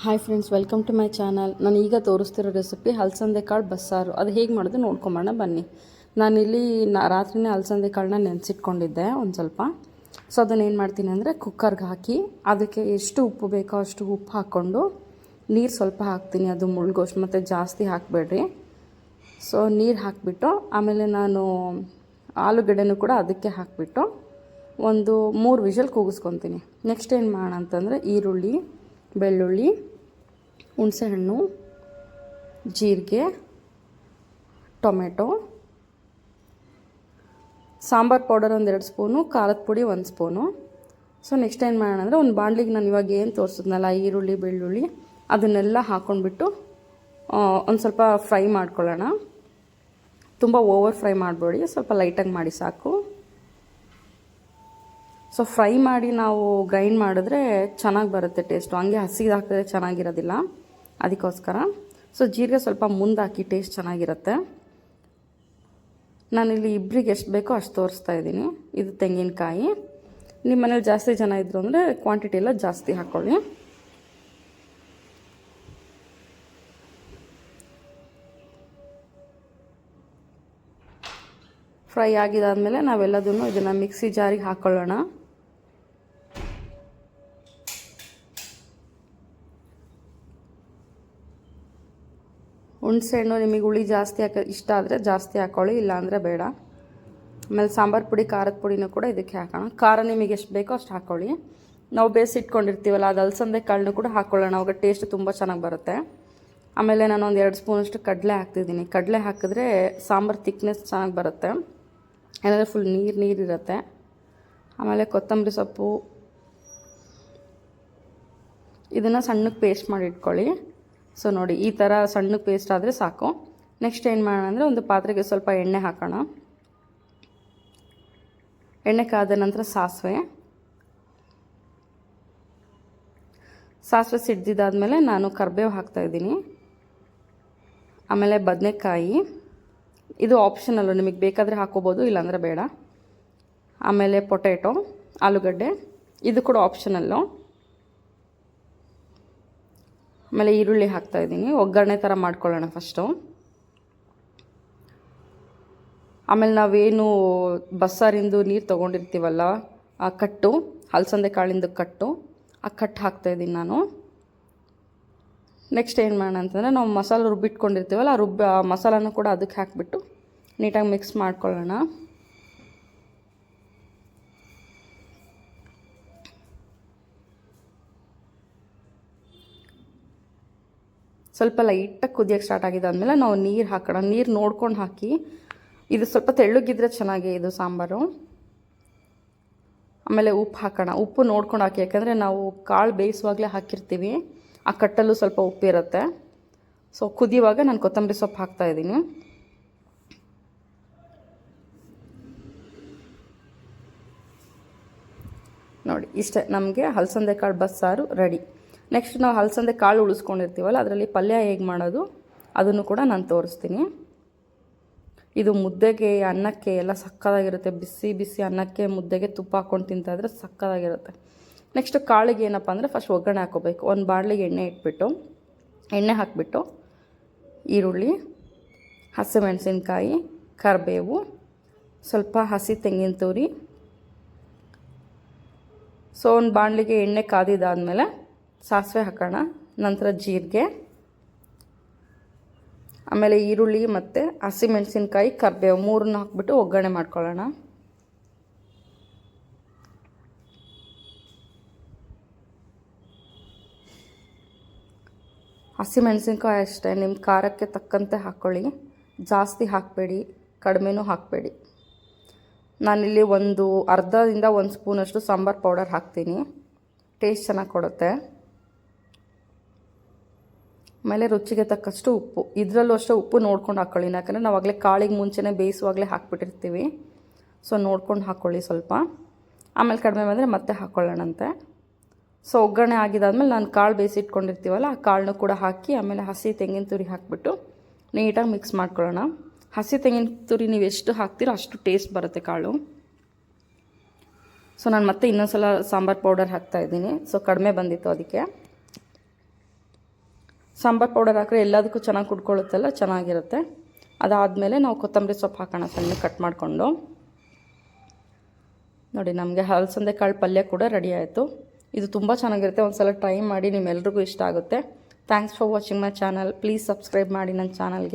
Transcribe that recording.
Hi friends welcome to my channel ನಾನು ಈಗ ತೋರಿಸ್ತಿರೋ recipe ಹಲಸಂದೆ ಕಾಳು ಬಸ್ಸಾರು. ಅದು ಹೇಗೆ ಮಾಡೋದು ನೋಡ್ಕೊಂಬೋಣ ಬನ್ನಿ. ನಾನಿಲ್ಲಿ ನಾ ರಾತ್ರಿನೇ ಹಲಸಂದೆ ಕಾಳನ್ನ ನೆನೆಸಿಟ್ಕೊಂಡಿದ್ದೆ ಒಂದು ಸ್ವಲ್ಪ. ಸೊ ಅದನ್ನು ಏನು ಮಾಡ್ತೀನಿ ಅಂದರೆ ಕುಕ್ಕರ್ಗೆ ಹಾಕಿ, ಅದಕ್ಕೆ ಎಷ್ಟು ಉಪ್ಪು ಬೇಕೋ ಅಷ್ಟು ಉಪ್ಪು ಹಾಕ್ಕೊಂಡು ನೀರು ಸ್ವಲ್ಪ ಹಾಕ್ತೀನಿ. ಅದು ಮುಳುಗೋಷ್ಟು ಮತ್ತು ಜಾಸ್ತಿ ಹಾಕಬೇಡ್ರಿ. ಸೊ ನೀರು ಹಾಕಿಬಿಟ್ಟು, ಆಮೇಲೆ ನಾನು ಆಲೂಗಡ್ಡೆನೂ ಕೂಡ ಅದಕ್ಕೆ ಹಾಕಿಬಿಟ್ಟು ಒಂದು ಮೂರು ವಿಷಲ್ ಕೂಗಿಸ್ಕೊತೀನಿ. ನೆಕ್ಸ್ಟ್ ಏನು ಮಾಡೋಣ ಅಂತಂದರೆ ಈರುಳ್ಳಿ ಬೆಳ್ಳುಳ್ಳಿ, ಹುಣಸೆಹಣ್ಣು, ಜೀರಿಗೆ, ಟೊಮೆಟೊ, ಸಾಂಬಾರು ಪೌಡರ್ ಒಂದೆರಡು ಸ್ಪೂನು, ಖಾರದ ಪುಡಿ ಒಂದು ಸ್ಪೂನು. ಸೊ, ನೆಕ್ಸ್ಟ್ ಏನು ಮಾಡೋಣ ಅಂದರೆ ಒಂದು ಬಾಂಡ್ಲಿಗೆ ನಾನು ಇವಾಗ ಏನು ತೋರಿಸಿದ್ನಲ್ಲ, ಈರುಳ್ಳಿ, ಬೆಳ್ಳುಳ್ಳಿ, ಅದನ್ನೆಲ್ಲ ಹಾಕ್ಕೊಂಡ್ಬಿಟ್ಟು ಒಂದು ಸ್ವಲ್ಪ ಫ್ರೈ ಮಾಡ್ಕೊಳ್ಳೋಣ. ತುಂಬ ಓವರ್ ಫ್ರೈ ಮಾಡಬೇಡಿ, ಸ್ವಲ್ಪ ಲೈಟಾಗಿ ಮಾಡಿ ಸಾಕು. ಸೊ ಫ್ರೈ ಮಾಡಿ ನಾವು ಗ್ರೈಂಡ್ ಮಾಡಿದ್ರೆ ಚೆನ್ನಾಗಿ ಬರುತ್ತೆ ಟೇಸ್ಟು ಹಂಗೆ ಹಸಿದು ಹಾಕಿದ್ರೆ ಚೆನ್ನಾಗಿರೋದಿಲ್ಲ. ಅದಕ್ಕೋಸ್ಕರ. ಸೊ ಜೀರಿಗೆ ಸ್ವಲ್ಪ ಮುಂದಾಕಿ ಟೇಸ್ಟ್ ಚೆನ್ನಾಗಿರುತ್ತೆ. ನಾನಿಲ್ಲಿ ಇಬ್ಬರಿಗೆ ಎಷ್ಟು ಬೇಕೋ ಅಷ್ಟು ತೋರಿಸ್ತಾ ಇದ್ದೀನಿ. ಇದು ತೆಂಗಿನಕಾಯಿ. ನಿಮ್ಮ ಮನೇಲಿ ಜಾಸ್ತಿ ಜನ ಇದ್ರು ಅಂದರೆ ಕ್ವಾಂಟಿಟಿ ಎಲ್ಲ ಜಾಸ್ತಿ ಹಾಕ್ಕೊಳ್ಳಿ ಫ್ರೈ ಆಗಿದಾದಮೇಲೆ ನಾವೆಲ್ಲದನ್ನು ಇದನ್ನು ಮಿಕ್ಸಿ ಜಾರಿಗೆ ಹಾಕ್ಕೊಳ್ಳೋಣ ಹುಣಸೆಹಣ್ಣು ನಿಮಗೆ ಹುಳಿ ಜಾಸ್ತಿ ಹಾಕ ಇಷ್ಟ ಆದರೆ ಜಾಸ್ತಿ ಹಾಕ್ಕೊಳ್ಳಿ ಇಲ್ಲಾಂದರೆ ಬೇಡ. ಆಮೇಲೆ ಸಾಂಬಾರು ಪುಡಿ, ಖಾರದ ಪುಡಿನೂ ಕೂಡ ಇದಕ್ಕೆ ಹಾಕೋಣ. ಖಾರ ನಿಮಗೆ ಎಷ್ಟು ಬೇಕೋ ಅಷ್ಟು ಹಾಕ್ಕೊಳ್ಳಿ ನಾವು ಬೇಯಿಸಿಟ್ಕೊಂಡಿರ್ತೀವಲ್ಲ ಅದು ಅಲ್ಸಂದೆ ಕಾಳನ್ನು ಕೂಡ ಹಾಕ್ಕೊಳ್ಳೋಣ ಅವಾಗ ಟೇಸ್ಟ್ ತುಂಬ ಚೆನ್ನಾಗಿ ಬರುತ್ತೆ. ಆಮೇಲೆ ನಾನು ಒಂದು ಎರಡು ಸ್ಪೂನಷ್ಟು ಕಡಲೆ ಹಾಕ್ತಿದ್ದೀನಿ. ಕಡಲೆ ಹಾಕಿದ್ರೆ ಸಾಂಬಾರು ತಿಕ್ನೆಸ್ ಚೆನ್ನಾಗಿ ಬರುತ್ತೆ. ಏನಾದರೆ ಫುಲ್ ನೀರು ನೀರಿರುತ್ತೆ ಆಮೇಲೆ ಕೊತ್ತಂಬರಿ ಸೊಪ್ಪು. ಇದನ್ನು ಸಣ್ಣಕ್ಕೆ ಪೇಸ್ಟ್ ಮಾಡಿ ಇಟ್ಕೊಳ್ಳಿ. ಸೊ ನೋಡಿ, ಈ ಥರ ಸಣ್ಣ ಪೇಸ್ಟ್ ಆದರೆ ಸಾಕು. ನೆಕ್ಸ್ಟ್ ಏನು ಮಾಡೋಣ ಅಂದರೆ ಒಂದು ಪಾತ್ರೆಗೆ ಸ್ವಲ್ಪ ಎಣ್ಣೆ ಹಾಕೋಣ. ಎಣ್ಣೆ ಕಾದ ನಂತರ ಸಾಸಿವೆ. ಸಾಸಿವೆ ಸಿಡ್ದಿದ್ದಾದಮೇಲೆ ನಾನು ಕರ್ಬೇವು ಹಾಕ್ತಾಯಿದ್ದೀನಿ ಆಮೇಲೆ ಬದನೆಕಾಯಿ. ಇದು ಆಪ್ಷನಲ್ಲು ನಿಮಗೆ ಬೇಕಾದರೆ ಹಾಕೋಬೋದು, ಇಲ್ಲಾಂದರೆ ಬೇಡ. ಆಮೇಲೆ ಪೊಟ್ಯಾಟೊ ಆಲೂಗಡ್ಡೆ. ಇದು ಕೂಡ ಆಪ್ಷನಲ್ಲು ಆಮೇಲೆ ಈರುಳ್ಳಿ ಹಾಕ್ತಾಯಿದ್ದೀನಿ ಒಗ್ಗರಣೆ ಥರ ಮಾಡ್ಕೊಳ್ಳೋಣ ಫಸ್ಟು ಆಮೇಲೆ ನಾವೇನು ಬಸ್ಸಾರಿಂದು ನೀರು ತೊಗೊಂಡಿರ್ತೀವಲ್ಲ, ಆ ಕಟ್ಟು, ಹಲಸಂದೆ ಕಾಳಿಂದು ಕಟ್ಟು, ಆ ಕಟ್ಟು ಹಾಕ್ತಾಯಿದ್ದೀನಿ ನಾನು. ನೆಕ್ಸ್ಟ್ ಏನು ಮಾಡೋಣ ಅಂತಂದರೆ ನಾವು ಮಸಾಲೆ ರುಬ್ಬಿಟ್ಕೊಂಡಿರ್ತೀವಲ್ಲ, ಆ ರುಬ್ಬ, ಆ ಮಸಾಲನ ಕೂಡ ಅದಕ್ಕೆ ಹಾಕಿಬಿಟ್ಟು ನೀಟಾಗಿ ಮಿಕ್ಸ್ ಮಾಡ್ಕೊಳ್ಳೋಣ. ಸ್ವಲ್ಪ ಲೈಟಾಗಿ ಕುದಿಯೋಕ್ಕೆ ಸ್ಟಾರ್ಟ್ ಆಗಿದೆ ಅಂದಮೇಲೆ ನಾವು ನೀರು ಹಾಕೋಣ. ನೀರು ನೋಡ್ಕೊಂಡು ಹಾಕಿ, ಇದು ಸ್ವಲ್ಪ ತೆಳ್ಳಗಿದ್ರೆ ಚೆನ್ನಾಗಿ ಇದು ಸಾಂಬಾರು. ಆಮೇಲೆ ಉಪ್ಪು ಹಾಕೋಣ. ಉಪ್ಪು ನೋಡ್ಕೊಂಡು ಹಾಕಿ, ಯಾಕಂದರೆ ನಾವು ಕಾಳು ಬೇಯಿಸುವಾಗಲೇ ಹಾಕಿರ್ತೀವಿ. ಆ ಕಟ್ಟಲ್ಲೂ ಸ್ವಲ್ಪ ಉಪ್ಪಿರುತ್ತೆ ಸೊ ಕುದಿಯುವಾಗ ನಾನು ಕೊತ್ತಂಬರಿ ಸೊಪ್ಪು ಹಾಕ್ತಾಯಿದ್ದೀನಿ ನೋಡಿ, ಇಷ್ಟೇ. ನಮಗೆ ಹಲಸಂದೆ ಕಾಳು ಬಸ್ಸಾರು ರೆಡಿ. ನೆಕ್ಸ್ಟ್ ನಾವು ಹಲಸಂದೆ ಕಾಳು ಉಳಿಸ್ಕೊಂಡಿರ್ತೀವಲ್ಲ, ಅದರಲ್ಲಿ ಪಲ್ಯ ಹೇಗೆ ಮಾಡೋದು, ಅದನ್ನು ಕೂಡ ನಾನು ತೋರಿಸ್ತೀನಿ. ಇದು ಮುದ್ದೆಗೆ, ಅನ್ನಕ್ಕೆ ಎಲ್ಲ ಸಕ್ಕದಾಗಿರುತ್ತೆ. ಬಿಸಿ ಬಿಸಿ ಅನ್ನಕ್ಕೆ ಮುದ್ದೆಗೆ ತುಪ್ಪ ಹಾಕ್ಕೊಂಡು ತಿಂತಾಯಿದ್ರೆ ಸಕ್ಕದಾಗಿರುತ್ತೆ. ನೆಕ್ಸ್ಟ್ ಕಾಳಿಗೆ ಏನಪ್ಪ ಅಂದರೆ ಫಸ್ಟ್ ಒಗ್ಗರಣೆ ಹಾಕೋಬೇಕು ಒಂದು ಬಾಣಲಿಗೆ ಎಣ್ಣೆ ಇಟ್ಬಿಟ್ಟು, ಎಣ್ಣೆ ಹಾಕಿಬಿಟ್ಟು ಈರುಳ್ಳಿ, ಹಸಿಮೆಣಸಿನ್ಕಾಯಿ, ಕರಿಬೇವು, ಸ್ವಲ್ಪ ಹಸಿ ತೆಂಗಿನ ತುರಿ. ಸೊ ಒಂದು ಬಾಣಲಿಗೆ ಎಣ್ಣೆ ಕಾದಿದ್ದಾದಮೇಲೆ ಸಾಸಿವೆ ಹಾಕೋಣ, ನಂತರ ಜೀರಿಗೆ, ಆಮೇಲೆ ಈರುಳ್ಳಿ ಮತ್ತು ಹಸಿಮೆಣಸಿನ್ಕಾಯಿ ಕರಿಬೇವು ಮೂರನ್ನ ಹಾಕ್ಬಿಟ್ಟು ಒಗ್ಗರಣೆ ಮಾಡ್ಕೊಳ್ಳೋಣ. ಹಸಿಮೆಣಸಿನ್ಕಾಯಿ ಅಷ್ಟೇ ನಿಮ್ಮ ಖಾರಕ್ಕೆ ತಕ್ಕಂತೆ ಹಾಕ್ಕೊಳ್ಳಿ ಜಾಸ್ತಿ ಹಾಕಬೇಡಿ, ಕಡಿಮೆನೂ ಹಾಕಬೇಡಿ. ನಾನಿಲ್ಲಿ ಒಂದು ಅರ್ಧದಿಂದ ಒಂದು ಸ್ಪೂನಷ್ಟು ಸಾಂಬಾರು ಪೌಡರ್ ಹಾಕ್ತೀನಿ. ಟೇಸ್ಟ್ ಚೆನ್ನಾಗಿ ಕೊಡುತ್ತೆ. ಆಮೇಲೆ ರುಚಿಗೆ ತಕ್ಕಷ್ಟು ಉಪ್ಪು. ಇದರಲ್ಲೂ ಅಷ್ಟೇ ಉಪ್ಪು ನೋಡ್ಕೊಂಡು ಹಾಕ್ಕೊಳ್ಳಿ ಯಾಕಂದರೆ ನಾವು ಆಗಲೇ ಕಾಳಿಗೆ ಮುಂಚೆನೇ ಬೇಯಿಸುವಾಗಲೇ ಹಾಕ್ಬಿಟ್ಟಿರ್ತೀವಿ. ಸೊ, ನೋಡ್ಕೊಂಡು ಹಾಕ್ಕೊಳ್ಳಿ ಸ್ವಲ್ಪ. ಆಮೇಲೆ ಕಡಿಮೆ ಬಂದರೆ ಮತ್ತೆ ಹಾಕ್ಕೊಳ್ಳೋಣಂತೆ ಸೊ, ಒಗ್ಗರಣೆ ಆಗಿದಾದ್ಮೇಲೆ ನಾನು ಕಾಳು ಬೇಯಿಸಿಟ್ಕೊಂಡಿರ್ತೀವಲ್ಲ, ಆ ಕಾಳನ್ನು ಕೂಡ ಹಾಕಿ, ಆಮೇಲೆ ಹಸಿ ತೆಂಗಿನ ತುರಿ ಹಾಕಿಬಿಟ್ಟು ನೀಟಾಗಿ ಮಿಕ್ಸ್ ಮಾಡ್ಕೊಳ್ಳೋಣ. ಹಸಿ ತೆಂಗಿನ ತುರಿ ನೀವು ಎಷ್ಟು ಹಾಕ್ತೀರೋ ಅಷ್ಟು ಟೇಸ್ಟ್ ಬರುತ್ತೆ ಕಾಳು. ಸೊ, ನಾನು ಮತ್ತೆ ಇನ್ನೊಂದು ಸಲ ಸಾಂಬಾರು ಪೌಡರ್ ಹಾಕ್ತಾಯಿದ್ದೀನಿ ಸೊ, ಕಡಿಮೆ ಬಂದಿತ್ತು ಅದಕ್ಕೆ. ಸಾಂಬಾರು ಪೌಡರ್ ಹಾಕಿದ್ರೆ ಎಲ್ಲದಕ್ಕೂ ಚೆನ್ನಾಗಿ ಕುಡ್ಕೊಳ್ಳುತ್ತಲ್ಲ, ಚೆನ್ನಾಗಿರುತ್ತೆ. ಅದಾದಮೇಲೆ ನಾವು ಕೊತ್ತಂಬರಿ ಸೊಪ್ಪು ಹಾಕೋಣ ಸಣ್ಣ ಕಟ್ ಮಾಡಿಕೊಂಡು. ನೋಡಿ, ನಮಗೆ ಹಲಸಂದೆ ಕಾಳು ಪಲ್ಯ ಕೂಡ ರೆಡಿ ಆಯಿತು. ಇದು ತುಂಬ ಚೆನ್ನಾಗಿರುತ್ತೆ ಒಂದು ಸಲ ಟ್ರೈ ಮಾಡಿ ನಿಮ್ಮೆಲ್ರಿಗೂ ಇಷ್ಟ ಆಗುತ್ತೆ. Thanks for watching my channel please subscribe ಮಾಡಿ ನನ್ನ ಚಾನಲ್ಗೆ